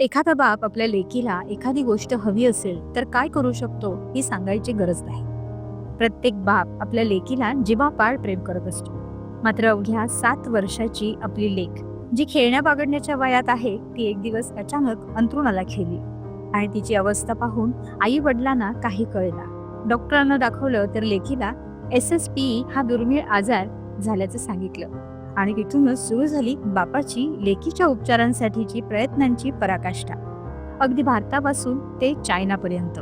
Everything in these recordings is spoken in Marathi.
एखादा बाप आपल्या लेकीला एखादी गोष्ट हवी असेल तर काय करू शकतो ही सांगायची गरज नाही. प्रत्येक बाप आपल्या लेकीला जीवापाड प्रेम करत असतो. मात्र अवघ्या सात वर्षाची आपली लेख जी खेळण्या बागडण्याच्या वयात आहे ती एक दिवस अचानक अंथरुणाला खेळली. आणि तिची अवस्था पाहून आई वडिलांना काही कळला डॉक्टरांना दाखवलं तर लेकीला एस एस पी हा दुर्मिळ आजार झाल्याचं सांगितलं. आणि तिथूनच सुरू झाली बापाची लेकीच्या उपचारांसाठीची प्रयत्नांची पराकाष्ठा. अगदी भारतापासून ते चायनापर्यंत.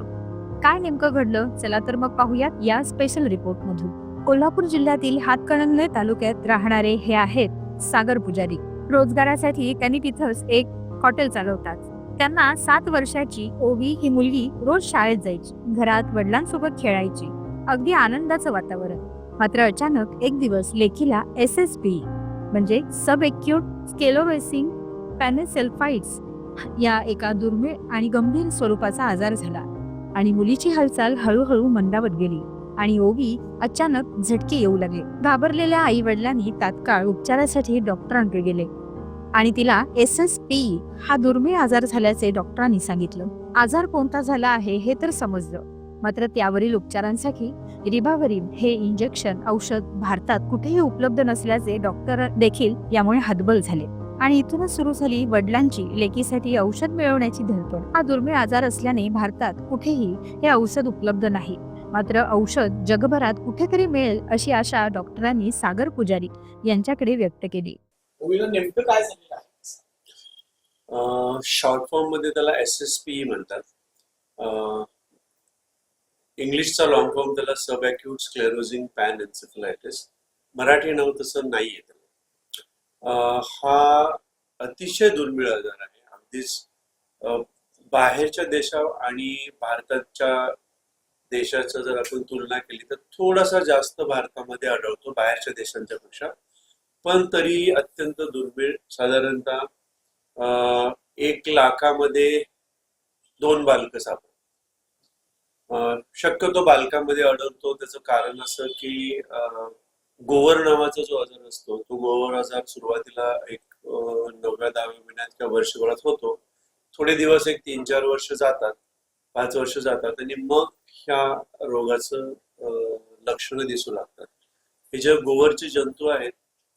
काय नेमकं घडलं? चला तर मग पाहूयात या स्पेशल रिपोर्ट मधून. कोल्हापूर जिल्ह्यातील हातकणंगले तालुक्यात राहणारे हे आहेत सागर पुजारी. रोजगारासाठी त्यांनी तिथंच एक हॉटेल चालवतात. त्यांना सात वर्षाची ओवी ही मुलगी रोज शाळेत जायची घरात वडिलांसोबत खेळायची. अगदी आनंदाचं वातावरण. मात्र अचानक एक दिवस लेखीला एस एस पी म्हणजे सब एक्यूट स्केलोरेसिंग पॅनेसेल्फाइड्स या एका दुर्मिळ आणि गंभीर स्वरूपाचा आजार झाला आणि मुलीची हालचाल हळूहळू मंदावत गेली आणि ओवी अचानक झटके येऊ लागले. घाबरलेल्या आई वडिलांनी तात्काळ उपचारासाठी डॉक्टरांकडे गेले आणि तिला एस एस पी हा दुर्मिळ आजार झाल्याचे डॉक्टरांनी सांगितलं. आजार कोणता झाला आहे हे तर समजलं मात्र त्यावरील उपचारांसाठी रिबावरीन हे इंजेक्शन औषध भारतात कुठेही उपलब्ध नसल्याचे डॉक्टर देखील यामुळे हतबल झाले. आणि इथूनच सुरू झाली वडिलांची लेकीसाठी औषध मिळवण्याची धडपड. हा दुर्मिळ आजार असल्याने भारतात कुठेही हे औषध उपलब्ध नाही. मात्र औषध जगभरात कुठेतरी मिळेल अशी आशा डॉक्टरांनी सागर पुजारी यांच्याकडे व्यक्त केली. नेमकं काय झालेलं आहे? शॉर्ट फॉर्ममध्ये त्याला एस एस पी म्हणतात. इंग्लिशचा लॉंग फॉर्म त्याला सब अक्यूट स्क्लेरोझिंग पॅन एन्सेफलायटिस मराठी नाव तसं नाहीये त्याला. हा अतिशय दुर्मिळ आजार आहे. अगदीच बाहेरच्या देशा आणि भारताच्या देशाचं जर आपण तुलना केली तर थोडासा जास्त भारतामध्ये आढळतो बाहेरच्या देशांच्या पेक्षा पण तरी अत्यंत दुर्मिळ. साधारणतः एक लाखामध्ये दोन बालक सापडतात. शक्यतो बालकांमध्ये आढळतो. त्याचं कारण असं की गोवर नावाचा जो आजार असतो तो गोवर आजार सुरुवातीला एक नवव्या दहाव्या महिन्यात किंवा वर्षभरात होतो. थोडे दिवस एक तीन चार वर्ष जातात पाच वर्ष जातात आणि मग ह्या रोगाचं लक्षणं दिसू लागतात. हे जे गोवरचे जंतू आहेत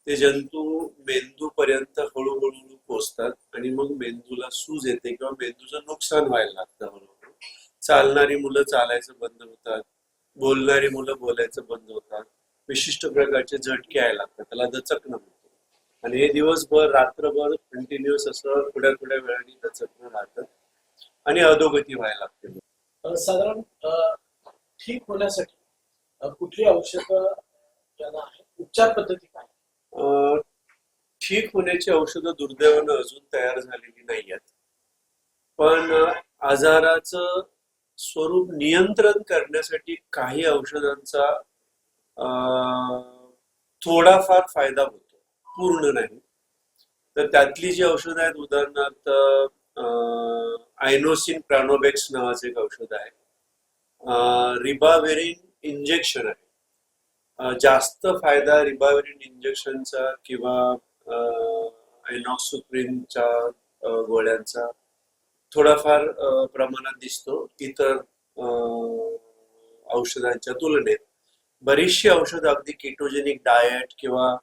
ते जंतू मेंदू पर्यंत हळूहळू पोचतात आणि मग मेंदूला सूज येते किंवा मेंदूचं नुकसान व्हायला लागतं. चालणारी मुलं चालायचं बंद होतात बोलणारी मुलं बोलायचं बंद होतात. विशिष्ट प्रकारचे झटके यायला लागतात त्याला दचकणं म्हणतो आणि हे दिवसभर रात्रभर कंटिन्युअस असं थोड्या थोड्या वेळाने दचकणं राहतं. आणि अधोगती व्हायला लागते. साधारण ठीक होण्यासाठी कुठली औषधं उपचार पद्धती काय? अं, ठीक होण्याची औषधं दुर्दैवानं अजून तयार झालेली नाही आहेत पण आजाराचं स्वरूप नियंत्रण करण्यासाठी काही औषधांचा थोडाफार फायदा होतो. पूर्ण नाही. तर त्यातली जी औषधं आहेत उदाहरणार्थ आयनोसिन प्राणोबेक्स नावाचं एक औषध आहे. रिबावेरिन इंजेक्शन आहे. जास्त फायदा रिबावेरिन इंजेक्शनचा किंवा आयनॉक्सुप्रिनच्या गोळ्यांचा थोडाफार प्रमाणात दिसतो. इतर औषधांच्या तुलनेत. बरीचशी औषधं अगदी किटोजेनिक डाएट किंवा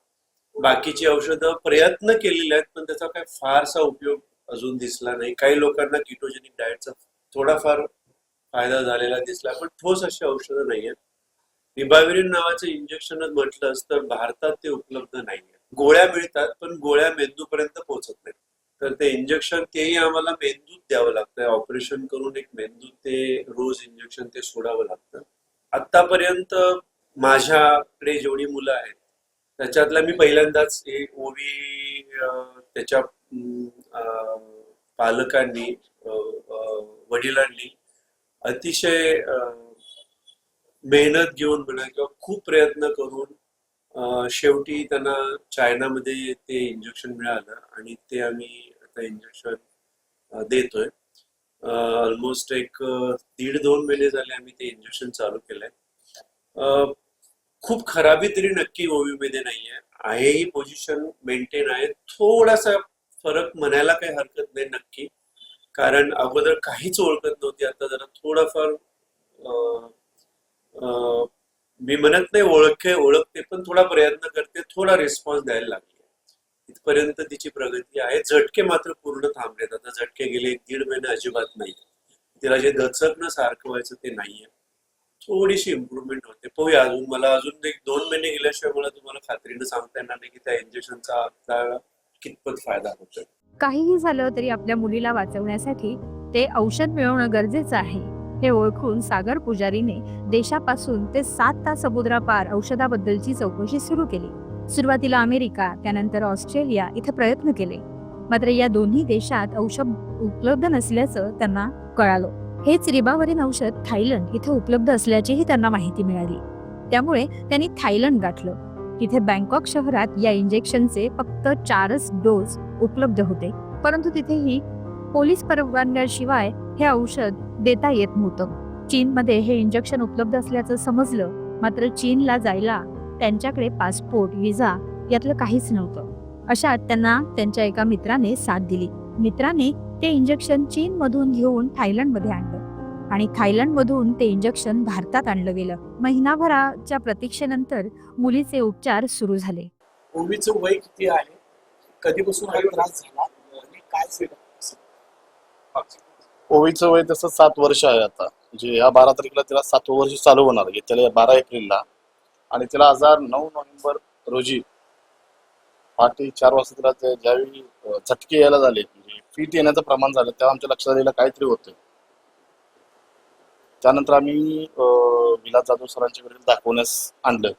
बाकीची औषधं प्रयत्न केलेले आहेत पण त्याचा काही फारसा उपयोग अजून दिसला नाही. काही लोकांना किटोजेनिक डाएटचा थोडाफार फायदा झालेला दिसला पण ठोस अशी औषधं नाही आहेत. रिबाविरिन नावाचं इंजेक्शनच म्हटलंच तर भारतात ते उपलब्ध नाहीये. गोळ्या मिळतात पण गोळ्या मेंदूपर्यंत पोहोचत नाही तर ते इंजेक्शन तेही आम्हाला मेंदूत द्यावं लागतं ऑपरेशन करून एक मेंदूत ते रोज इंजेक्शन ते सोडावं लागतं. आतापर्यंत माझ्याकडे जेवढी मुलं आहेत त्याच्यातल्या मी पहिल्यांदाच हे ओवी त्याच्या पालकांनी वडिलांनी अतिशय मेहनत घेऊन म्हणा किंवा खूप प्रयत्न करून शेवटी त्यांना चायनामध्ये ते इंजेक्शन मिळालं आणि ते आम्ही आता इंजेक्शन देतोय. ऑलमोस्ट एक दीड दोन महिने झाले आम्ही ते इंजेक्शन चालू केलंय. खूप खराबी तरी नक्की ओवीमध्ये नाहीये. आहे ही पोझिशन मेंटेन आहे. थोडासा फरक म्हणायला काही हरकत नाही नक्की. कारण अगोदर काहीच ओळखत नव्हती. आता जरा थोडाफार मी म्हणत नाही ओळखे ओळखते पण थोडा प्रयत्न करते. थोडा रिस्पॉन्स द्यायला लागला. इथपर्यंत तिची प्रगती आहे. झटके मात्र पूर्ण थांबलेत. आता झटके गेले एक दीड महिने अजिबात नाही. तिला जे दचकणं सारखं व्हायचं ते नाहीये. थोडीशी इम्प्रुव्हमेंट होते. पाहूया अजून. मला अजून एक दोन महिने गेल्याशिवाय मला तुम्हाला खात्रीनं सांगता येणार नाही की त्या इंजेक्शनचा कितपत फायदा होतोय. काहीही झालं तरी आपल्या मुलीला वाचवण्यासाठी ते औषध मिळवणं गरजेचं आहे. हे ओळखून सागर पुजारीने देशापासून ते सात तास समुद्रापार औषधाबद्दलची चौकशी सुरू केली. सुरुवातीला अमेरिका त्यानंतर ऑस्ट्रेलिया इथे प्रयत्न केले. मात्र या दोन्ही देशात औषध उपलब्ध नसल्याचं त्यांना कळालं. हेच रिबावरील औषध थायलंड इथे उपलब्ध असल्याचीही त्यांना माहिती मिळाली. त्यामुळे त्यांनी थायलंड गाठलं. तिथे बँकॉक शहरात या इंजेक्शनचे फक्त चारच डोस उपलब्ध होते. परंतु तिथेही पोलीस परवानग्याशिवाय हे औषध देता येत नव्हतं. चीनमध्ये हे इंजेक्शन उपलब्ध असल्याचं समजलं. मात्र चीनला जायला त्यांच्याकडे पासपोर्ट विजा यातलं काहीच नव्हतं. अशात त्यांना त्यांच्या एका मित्राने साथ दिली. मित्राने ते इंजेक्शन चीन मधून घेऊन थायलंडमध्ये आणलं आणि थायलंड मधून ते इंजेक्शन भारतात आणलं गेलं. महिनाभराच्या प्रतीक्षेनंतर मुलीचे उपचार सुरू झाले. ओवीचं वय किती आहे? कधीपासून हा त्रास झाला? आणि काय झालं? ओवीचं वय तसं सात वर्ष आहे आता. म्हणजे या बारा तारखेला तिला सातवं वर्ष चालू होणार आहे. त्याला बारा एप्रिलला. आणि तिला आजार नऊ नोव्हेंबर रोजी पहाटे चार वाजता तिला ते ज्यावेळी झटके यायला झाले म्हणजे फिट येण्याचं प्रमाण झालं तेव्हा आमच्या लक्षात आलेलं काहीतरी होतं. त्यानंतर आम्ही विलास जाधव सरांच्या सरांच्याकडे दाखवण्यास आणलं.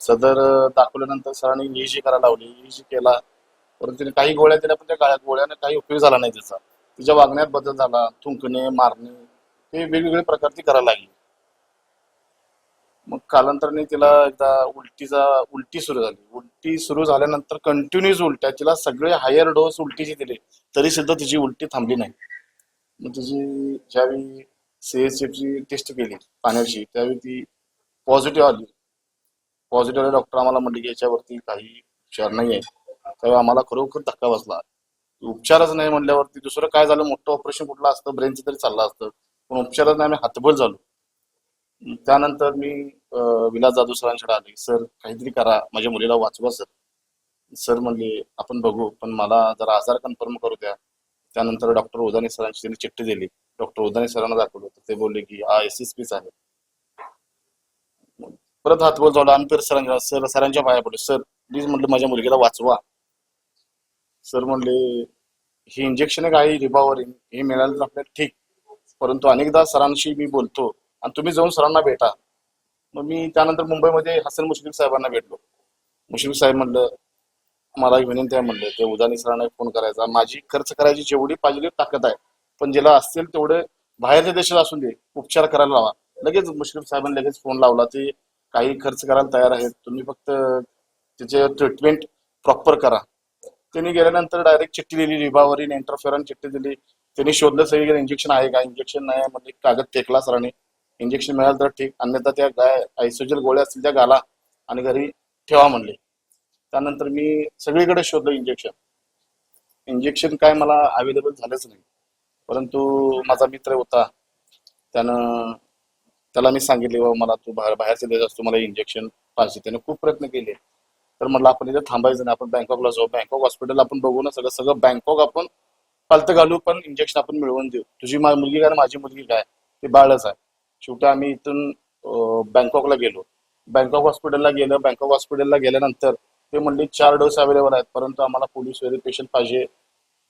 सदर दाखवल्यानंतर सरांनी ईजी करायला लावली ईजी केला परंतु तिने काही गोळ्या दिल्या पण त्या गोळ्याने काही उपयोग झाला नाही त्याचा. तिच्या वागण्यात बदल झाला थुंकणे मारणे हे वेगवेगळे प्रकार ती करायला लागली. मग कालांतराने तिला एकदा उलटीचा उलटी सुरू झाली. उलटी सुरू झाल्यानंतर कंटिन्युअस उलट्या. तिला सगळे हायर डोस उलटीचे दिले. तरी सुद्धा तिची उलटी थांबली नाही. मग तिची ज्यावेळी ची टेस्ट केली पाण्याची त्यावेळी ती पॉझिटिव्ह आली. पॉझिटिव्ह डॉक्टर आम्हाला म्हणले की याच्यावरती काही उपचार नाही आहे त्यावेळी आम्हाला खरोखर धक्का बसला. उपचारच नाही म्हणल्यावरती दुसरं काय झालं? मोठं ऑपरेशन कुठलं असतं? ब्रेनचं तरी चाललं असतं. पण उपचारच नाही आम्ही हातबल झालो. त्यानंतर मी विलास जाधव सरांकडे आले. सर काहीतरी करा. माझ्या मुलीला वाचवा सर. सर म्हणले आपण बघू पण मला जरा आजार कन्फर्म करू द्या. त्यानंतर डॉक्टर उदाने सरांची त्यांनी चिठ्ठी दिली. डॉक्टर उदाने सरांना दाखवलं. तर ते बोलले की हा एस एस पीच आहे. परत हातबोल झाला आम्ही परत सरांच्या सर सरांच्या पाया पडलो. सर प्लीज म्हटलं माझ्या मुलगीला वाचवा. सर म्हणले हे इंजेक्शन काय काही रिबावरिंग हे मिळालं तर आपल्याला ठीक. परंतु अनेकदा सरांशी मी बोलतो. आणि तुम्ही जाऊन सरांना भेटा. मग मी त्यानंतर मुंबईमध्ये हसन मुश्रीफ साहेबांना भेटलो. मुश्रीफ साहेब म्हणलं मला विनंती आहे म्हणलं ते उदानी सरांना फोन करायचा. माझी खर्च करायची जेवढी पाहिजे ताकद आहे. पण ज्याला असतील तेवढे बाहेरच्या देशात असून दे उपचार करायला लावा. लगेच मुश्रीफ साहेबांनी लगेच फोन लावला ते काही खर्च करायला तयार आहेत. तुम्ही फक्त त्याचे ट्रीटमेंट प्रॉपर करा. त्यांनी गेल्यानंतर डायरेक्ट चिठ्ठी दिली रिबावरीन इंटरफेरन चिठ्ठी दिली. त्यांनी शोधलं सगळीकडे इंजेक्शन आहे का? इंजेक्शन नाही म्हणजे कागद टेकला सरांनी. इंजेक्शन मिळालं तर ठीक. अन्यथा त्या गाय आयसोजल गोळ्या असतील त्या घाला आणि घरी ठेवा म्हणले. त्यानंतर मी सगळीकडे शोधलं इंजेक्शन इंजेक्शन काय मला अवेलेबल झालंच नाही. परंतु माझा मित्र होता. त्यानं त्याला मी सांगितले बाबा मला तू बाहेर बाहेरचे देत असतो मला इंजेक्शन पाहिजे. त्याने खूप प्रयत्न केले. तर म्हटलं आपण इथे थांबायचं नाही. आपण बँकॉकला जाऊ. बँकॉक हॉस्पिटल आपण बघू ना सगळं. सगळं बँकॉक आपण पालत घालू पण इंजेक्शन आपण मिळवून देऊ. तुझी मुलगी काय माझी मुलगी काय? ते बाळच आहे. शेवटी आम्ही इथून बँकॉकला गेलो. बँकॉक हॉस्पिटलला गेलं. बँकॉक हॉस्पिटलला गेल्यानंतर ते म्हणले चार डोस अवेलेबल आहेत परंतु आम्हाला पोलीस व्हेरिफिकेशन पाहिजे.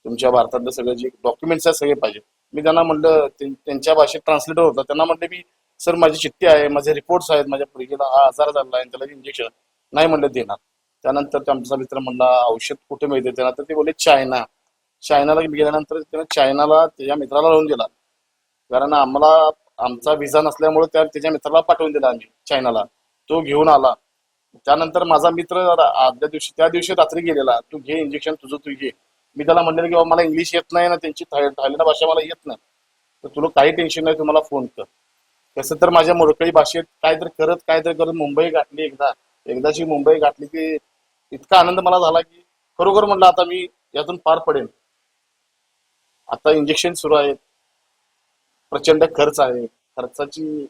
तुमच्या भारतातलं सगळं जे डॉक्युमेंट्स आहेत सगळे पाहिजे मी त्यांना म्हणलं त्यांच्या भाषेत ट्रान्सलेटर होता. त्यांना म्हणले मी सर माझी चिठ्ठी आहे माझे रिपोर्ट्स आहेत माझ्या मुलगीला हा आजार झाला आहे त्याला इंजेक्शन नाही म्हणलं देणार. त्यानंतर आमचा मित्र म्हणला औषध कुठे मिळते? त्यांना तर ते बोलले चायना. चायनाला गेल्यानंतर त्यानं चायनाला त्याच्या मित्राला लावून दिला. कारण आम्हाला आमचा व्हिसा नसल्यामुळे त्या त्याच्या मित्राला पाठवून दिला आम्ही चायनाला. तो घेऊन आला. त्यानंतर माझा मित्र आदल्या दिवशी त्या दिवशी रात्री गेलेला. तू घे इंजेक्शन तुझं तू घे. मी त्याला म्हणलेलं की बाबा मला इंग्लिश येत नाही ना त्यांची थायलंड भाषा मला येत नाही. तर तुला काही टेन्शन नाही तुम्हाला फोन कर. तसं तर माझ्या मोडकळी भाषेत काय तर करत काय तर करत मुंबई गाठली एकदा. एकदाची मुंबई गाठली की इतका आनंद मला झाला की खरोखर म्हटलं आता मी यातून पार पडेन. आता इंजेक्शन सुरू आहेत. प्रचंड खर्च आहे. खर्चाची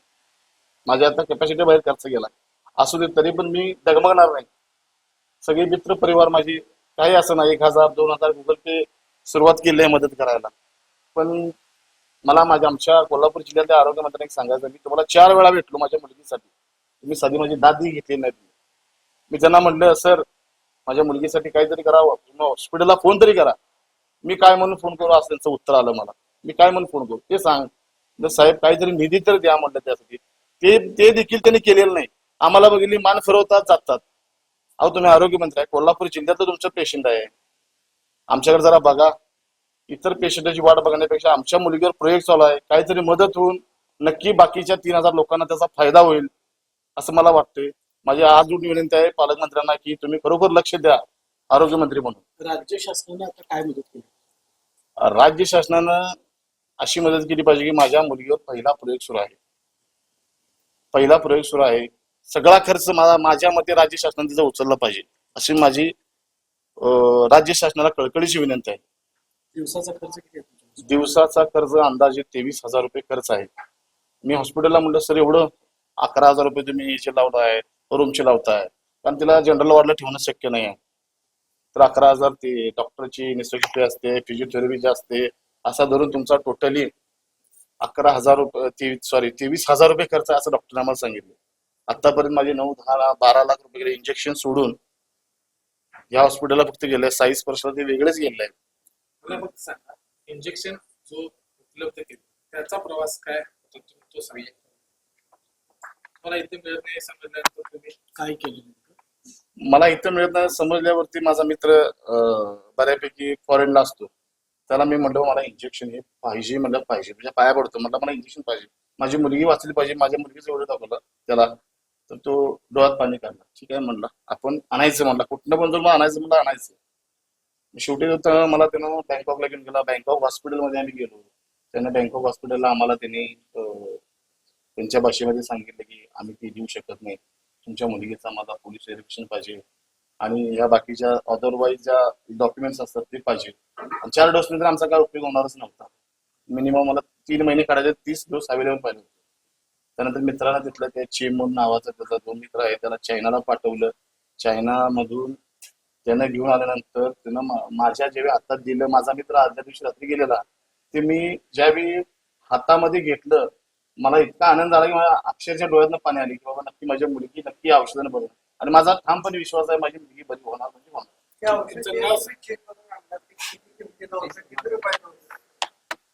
माझ्या आता कॅपॅसिटी बाहेर खर्च गेला असू दे तरी पण मी डगमगणार नाही. सगळे मित्र परिवार माझी काही असं नाही. एक हजार दोन हजार गुगल पे सुरुवात केली आहे मदत करायला. पण मला माझ्या आमच्या कोल्हापूर जिल्ह्यातल्या आरोग्य मंत्र्यांनी सांगायचं मी तुम्हाला चार वेळा भेटलो माझ्या मुलगीसाठी. तुम्ही साधी माझी दादी घेतली नाही. मी त्यांना म्हणलं सर माझ्या मुलगीसाठी काहीतरी करावं हॉस्पिटलला फोन तरी करा. मी काय म्हणून फोन करू असं त्यांचं उत्तर आलं मला. मी काय म्हणून फोन करू ते सांग. साहेब काहीतरी निधी तर द्या म्हणलं त्यासाठी. ते ते देखील त्यांनी केलेलं नाही. आम्हाला बघितली मान फिरवतात जातात. अहो तुम्ही आरोग्य मंत्री आहे. कोल्हापूर जिल्ह्यातलं तुमचं पेशंट आहे. आमच्याकडे जरा बघा. इतर पेशंटची वाट बघण्यापेक्षा आमच्या मुलगीवर प्रयोग चालू आहे. काहीतरी मदत होऊन नक्की बाकीच्या तीन हजार लोकांना त्याचा फायदा होईल असं मला वाटतंय. माझी आज विनंती आहे पालकमंत्र्यांना की तुम्ही खरोखर लक्ष द्या आरोग्यमंत्री म्हणून. राज्य शासनाने आता काय मदत केली? राज्य शासनानं अशी मदत केली पाहिजे की माझ्या मुलगीवर पहिला प्रयोग सुरू आहे. पहिला प्रयोग सुरू आहे. सगळा खर्च मला माझ्या मते राज्य शासनाने तिचा उचलला पाहिजे. अशी माझी राज्य शासनाला कळकळीची विनंती आहे. दिवसाचा खर्च किती दिवसाचा कर्ज अंदाजे तेवीस हजार रुपये खर्च आहे. मी हॉस्पिटलला म्हणलं सर एवढं अकरा हजार रुपये तुम्ही याचे लावताय रूमचे लावताय. कारण तिला जनरल वॉर्डला ठेवणं शक्य नाही आहे तर अकरा हजार ते डॉक्टरची निसर्ग असते फिजिओथेरपीची असते असा धरून तुमचा टोटली अकरा हजार रुपये सॉरी तेवीस हजार रुपये खर्च असं डॉक्टरने आम्हाला सांगितलं. आतापर्यंत माझे नऊ दहा बारा लाख रुपये गेले इंजेक्शन सोडून या हॉस्पिटलला फक्त गेले. साई स्पर्शला ते वेगळेच गेले मला फक्त सांगा इंजेक्शन जो उपलब्ध केले त्याचा प्रवास काय तो मला इथे मिळत नाही समजल्यानंतर तुम्ही काय केलं? मला इथं मिळत नाही समजल्यावरती माझा मित्र बऱ्यापैकी फॉरेनला असतो. त्याला मी म्हटलं मला इंजेक्शन हे पाहिजे म्हणलं पाहिजे. म्हणजे पाया पडतो. म्हटलं मला इंजेक्शन पाहिजे. माझी मुलगी वाचली पाहिजे. माझ्या मुलगीचं एवढं दाखवलं त्याला. तर तो डोळ्यात पाणी काढला. ठीक आहे म्हणला. आपण आणायचं म्हणलं. कुठनं पण जर आणायचं म्हणलं आणायचं. शेवटी मला त्यानं बँकॉकला घेऊन गेला. बँकॉक हॉस्पिटलमध्ये आम्ही गेलो. त्यानं बँकॉक हॉस्पिटलला आम्हाला त्यांनी त्यांच्या भाषेमध्ये सांगितलं की आम्ही ते देऊ शकत नाही. तुमच्या मुलगीचा माझा पोलीस व्हेरिफिकेशन पाहिजे. आणि या बाकीच्या अदरवाईज ज्या डॉक्युमेंट्स असतात ते पाहिजे. आणि चार डोस नंतर आमचा काय उपयोग होणारच नव्हता. मिनिमम मला तीन महिने काढायचे तीस डोस अवेलेबल पाहिजे होते. त्यानंतर मित्राला तिथलं ते चेमून नावाचा त्याचा दोन मित्र आहे त्याला चायनाला पाठवलं. चायनामधून त्यांना घेऊन आल्यानंतर त्यानं माझ्या जेव्हा हातात दिलं माझा मित्र आदल्या दिवशी रात्री गेलेला ते मी ज्यावेळी हातामध्ये घेतलं मला इतका आनंद झाला की मला अक्षरशः डोळ्यातनं पाणी आले की बाबा नक्की माझ्या मुलगी नक्की औषधानं बरं आणि माझा ठामपणे विश्वास आहे माझी मुलगी बरी होणार म्हणजे होणार.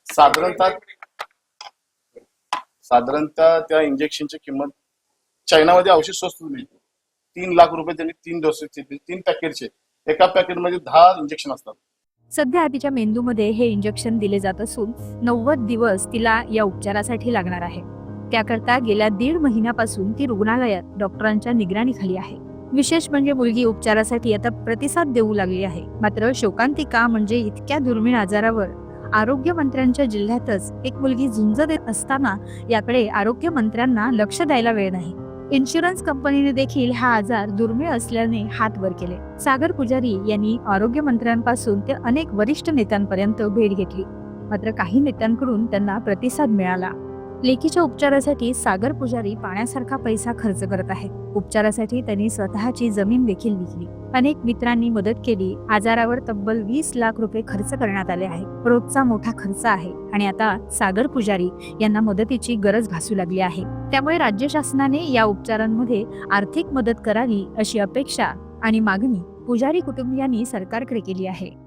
साधारणतः साधारणतः त्या इंजेक्शनची किंमत चायनामध्ये औषध स्वस्त मिळते तीन लाख रुपये त्यांनी तीन डोसेसचे तीन पॅकेटचे एका पॅकेटमध्ये दहा इंजेक्शन असतात. सध्या तिच्या मेंदूमध्ये हे इंजेक्शन दिले जात असून नव्वद दिवस तिला या उपचारासाठी लागणार आहे. त्याकरता गेल्या दीड महिन्यापासून ती रुग्णालयात डॉक्टरांच्या निगराणीखाली आहे. विशेष म्हणजे मुलगी उपचारासाठी आता प्रतिसाद देऊ लागली आहे. मात्र शोकांतिका म्हणजे इतक्या दुर्मिळ आजारावर आरोग्य मंत्र्यांच्या जिल्ह्यातच एक मुलगी झुंज देत असताना याकडे आरोग्य मंत्र्यांना लक्ष द्यायला वेळ नाही. इन्शुरन्स कंपनीने देखील हा आजार दुर्मिळ असल्याने हात वर केले. सागर पुजारी यांनी आरोग्य मंत्र्यांपासून ते अनेक वरिष्ठ नेत्यांपर्यंत भेट घेतली. मात्र काही नेत्यांकडून त्यांना प्रतिसाद मिळाला. लेकीच्या उपचारासाठी सागर पुजारी पाण्यासारखा पैसा खर्च करत आहे. उपचारासाठी त्यांनी स्वतःची जमीन देखील विकली. अनेक मित्रांनी मदत केली. आजारावर तब्बल वीस लाख रुपये खर्च करण्यात आले आहे. रोजचा मोठा खर्च आहे आणि आता सागर पुजारी यांना मदतीची गरज भासू लागली आहे. त्यामुळे राज्य शासनाने या उपचारांमध्ये आर्थिक मदत करावी अशी अपेक्षा आणि मागणी पुजारी कुटुंबियांनी सरकारकडे केली आहे.